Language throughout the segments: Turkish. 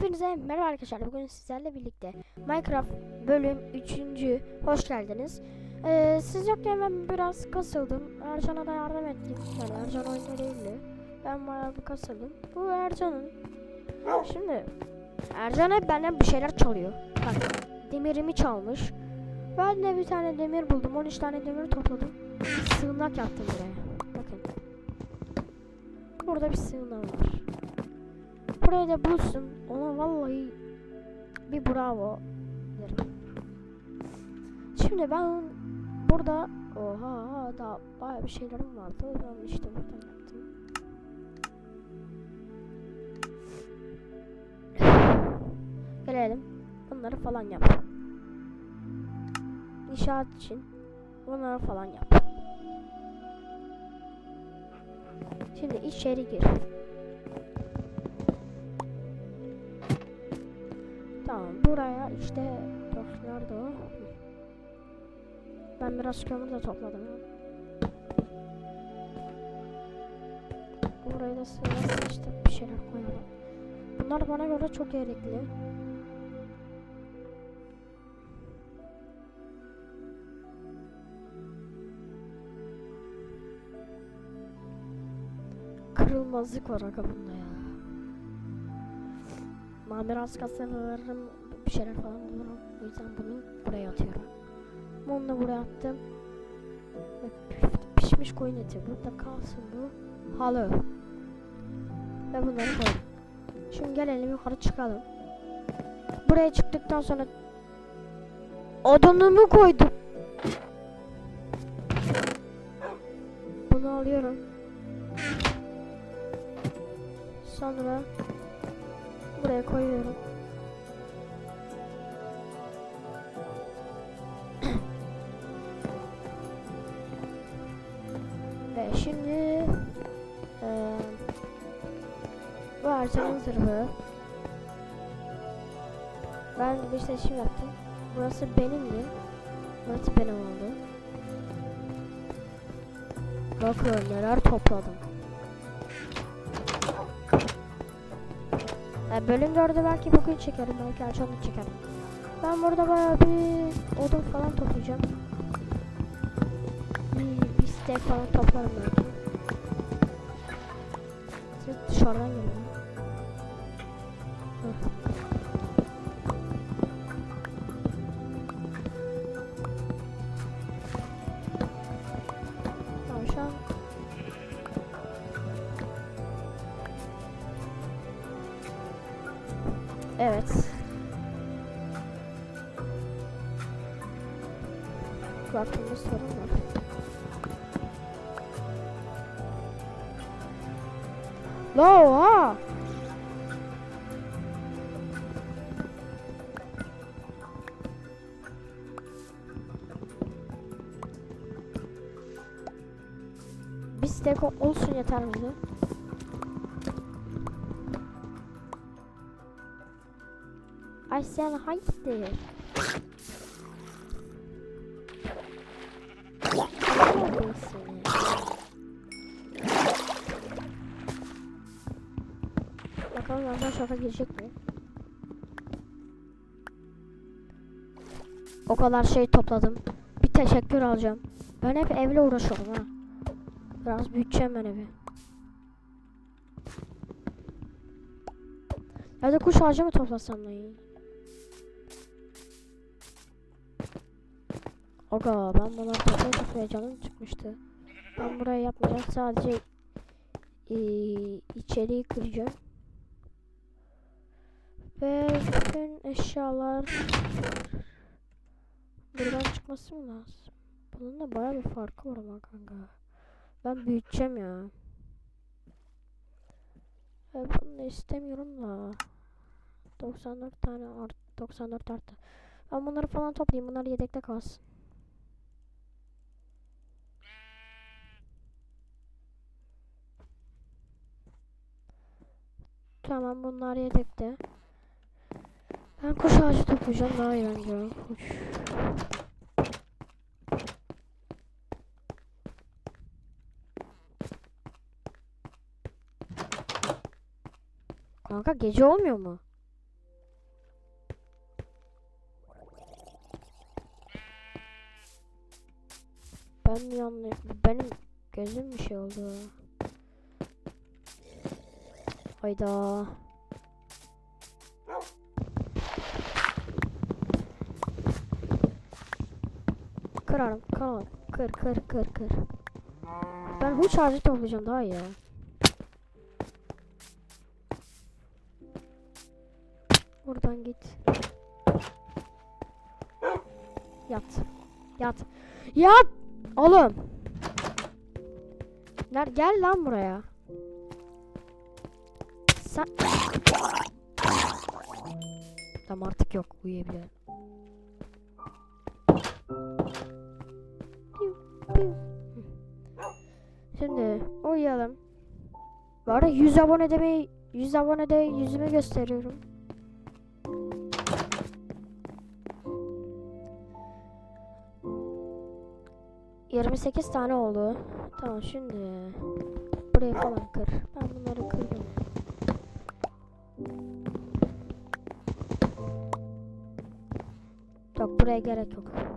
Hepinize merhaba arkadaşlar. Bugün sizlerle birlikte Minecraft bölüm 3. hoş geldiniz. Ee, siz yokken ben biraz kasıldım. Ercan'a da yardım ettim. Yani Ercan oyunda değildi. Ben bayağı bir kasıldım. Bu Ercan'ın. Şimdi Ercan hep benden bir şeyler çalıyor. Bak demirimi çalmış. Ben de bir tane demir buldum. 13 tane demir topladım. Sığınak yaptım buraya. Bakın. Burada bir sığınak var. Burayı da bulsun. Ona vallahi bir bravo derim. Şimdi ben burada oha da bayağı bir şeylerim vardı. Ben işte buradan yaptım. Gelelim. Bunları falan yap. İnşaat için bunları falan yap. Şimdi içeri gir. Buraya işte dur nerede. Ben biraz kömür de topladım. ya. Buraya da sırası işte bir şeyler koyalım. Bunlar bana göre çok gerekli. Kırılmazlık var aga bunda ya. Mamiras kasarım bir şeyler falan bulurum. O yüzden bunu buraya atıyorum. Bunu buraya attım. Ve pi- pişmiş koyun eti. Burada kalsın bu. Halı. Ve bunları koydum. Şimdi gelelim yukarı çıkalım. Buraya çıktıktan sonra odunumu koydum. Bunu alıyorum. Sonra buraya koyuyorum. Bu harcanın zırhı. Ben bir seçim yaptım. Burası benimdi. Burası benim oldu. Bakın neler topladım. Yani bölüm 4'ü belki bugün çekerim, belki akşam çekerim. Ben burada bayağı bir odun falan toplayacağım. Bir, bir steak falan toplarım belki. Siz dışarıdan geliyor. Sorun var. La oha! Bir steak o- olsun yeter bize. Ay sen haydi. Anlamadım Ondan şoka girecek mi? O kadar şey topladım. Bir teşekkür alacağım. Ben hep evle uğraşıyorum ha. Biraz büyüteceğim ben evi. Ya da kuş ağacı mı toplasam lan ya? Aga ben bunları toplaya toplaya canım çıkmıştı. Ben buraya yapmayacağım sadece eee, içeriği kıracağım. Ve bütün eşyalar buradan çıkması mı lazım? Bunun da bayağı bir farkı var ama kanka. Ben büyüteceğim ya. E, bunu da istemiyorum da. 94 tane art 94 arttı. Ben bunları falan toplayayım. Bunlar yedekte kalsın. Tamam bunlar yedekte. Ben kuş ağacı toplayacağım daha eğlenceli. Kuş. Kanka gece olmuyor mu? Ben mi yanlış? Benim gözüm bir şey oldu. Hayda. Kırarım, kırarım. Kır, kır, kır, kır. Ben huç ağacı toplayacağım daha iyi ya. Buradan git. Yat. Yat. Yat! Oğlum. Ner gel lan buraya. Sen... Tamam artık yok. Uyuyabiliyorum. Şimdi uyuyalım. Bu arada 100 abone demeyi 100 abone de yüzümü gösteriyorum. Yirmi sekiz tane oldu. Tamam şimdi burayı falan kır. Ben bunları kırdım. Yok buraya gerek yok.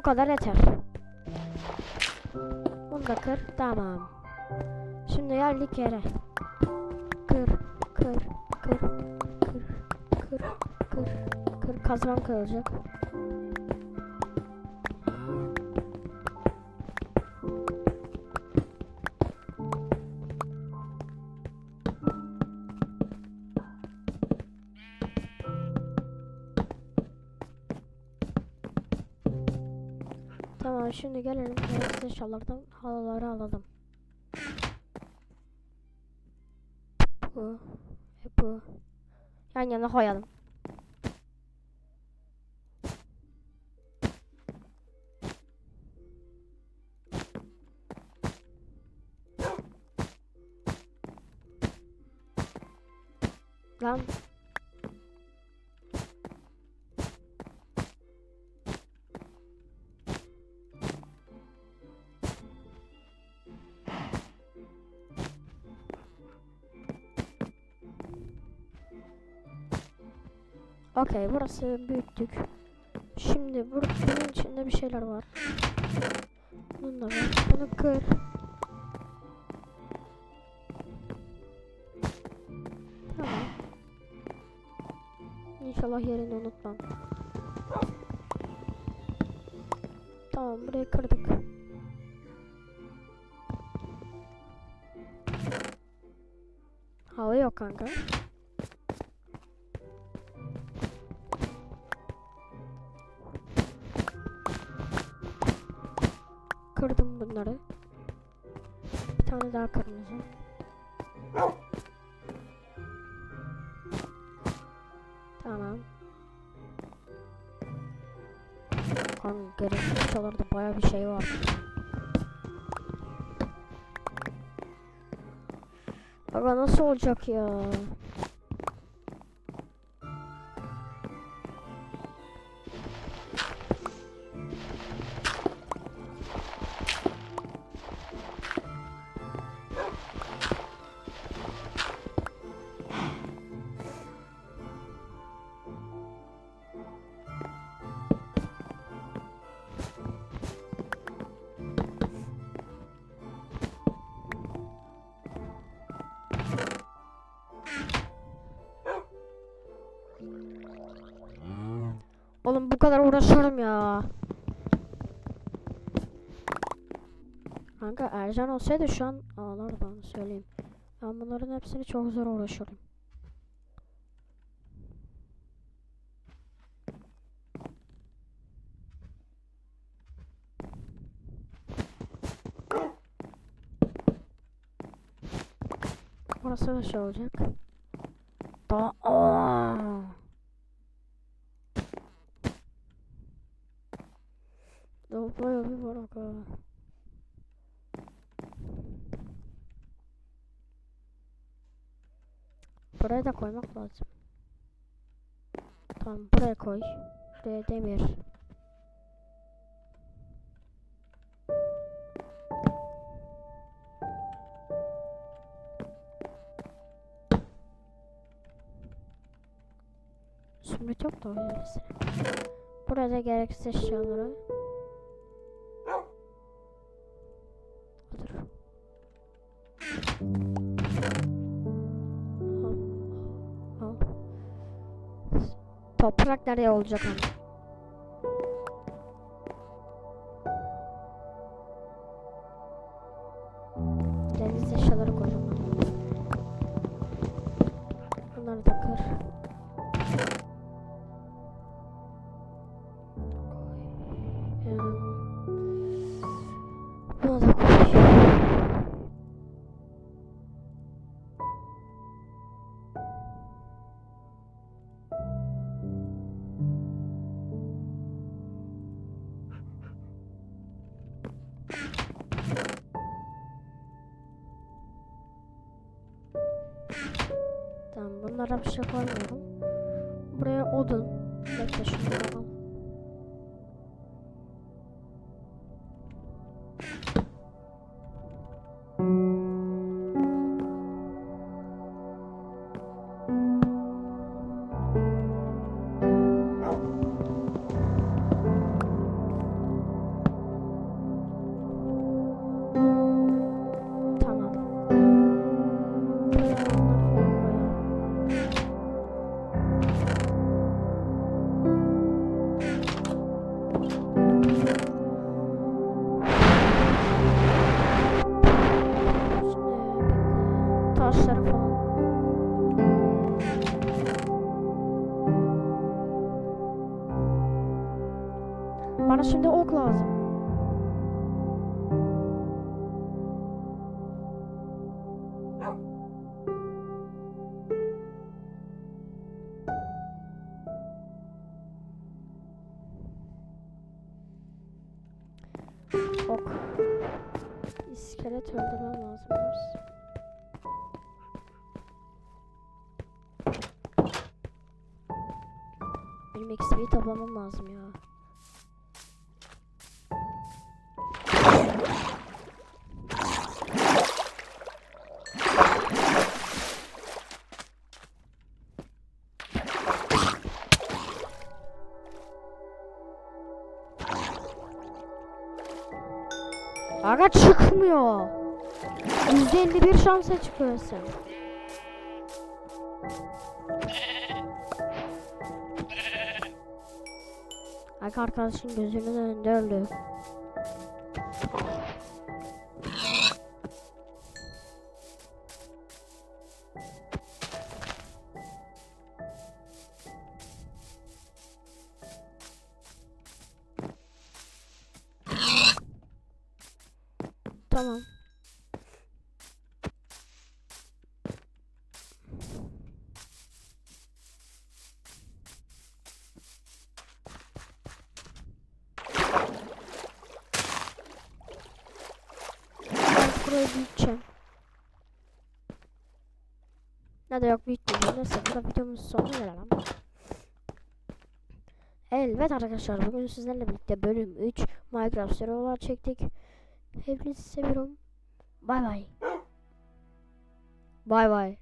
Bu kadar yeter. Bunu da kır. Tamam. Şimdi geldik yere. Kır, kır, kır, kır, kır, kır, kır. Kazmam kırılacak. Şimdi gelelim gereksiz eşyalardan halıları alalım. Bu ve bu. Yan yana koyalım. Lan Okey burası büyüttük. Şimdi bur bunun içinde bir şeyler var. Bunun da. Bunu kır. Tamam. İnşallah yerini unutmam. Tamam burayı kırdık. Hava yok kanka. Bunları. Bir tane daha kırmızı. Tamam. Kanka gereksiz eşyalarda baya bir şey var. Aga nasıl olacak ya? Oğlum bu kadar uğraşıyorum ya. Kanka Ercan olsaydı şu an ağlardı söyleyeyim. Ben bunların hepsini çok zor uğraşıyorum. Burası da şey olacak. Da Aa! Daha bayağı bir var aga. Buraya da koymak lazım. Tamam buraya koy. Buraya demir. Zümrüt yok da öylesine. Burada gereksiz eşyaları. Otur. Toprak nereye olacak ama? Deniz eşyaları kocaman. Bunları da kır. Bunu da koy. Tamam bunlara bir şey koymuyorum. Buraya odun. Bekle şunu al. Lazım. Ok. İskelet öldürmem lazım biraz. Benim XP'yi toplamam lazım ya. Aga çıkmıyor. %51 şansa çıkıyorsun. Aga arkadaşın gözünün önünde öldü. Tamam. Burayı büyüteceğim. Ne de yok büyütmeyeceğim. Neyse burada videomuz sonuna gelelim. Evet arkadaşlar bugün sizlerle birlikte bölüm 3 Minecraft serverlar çektik. Hepinizi seviyorum. Bay bay. Bay bay.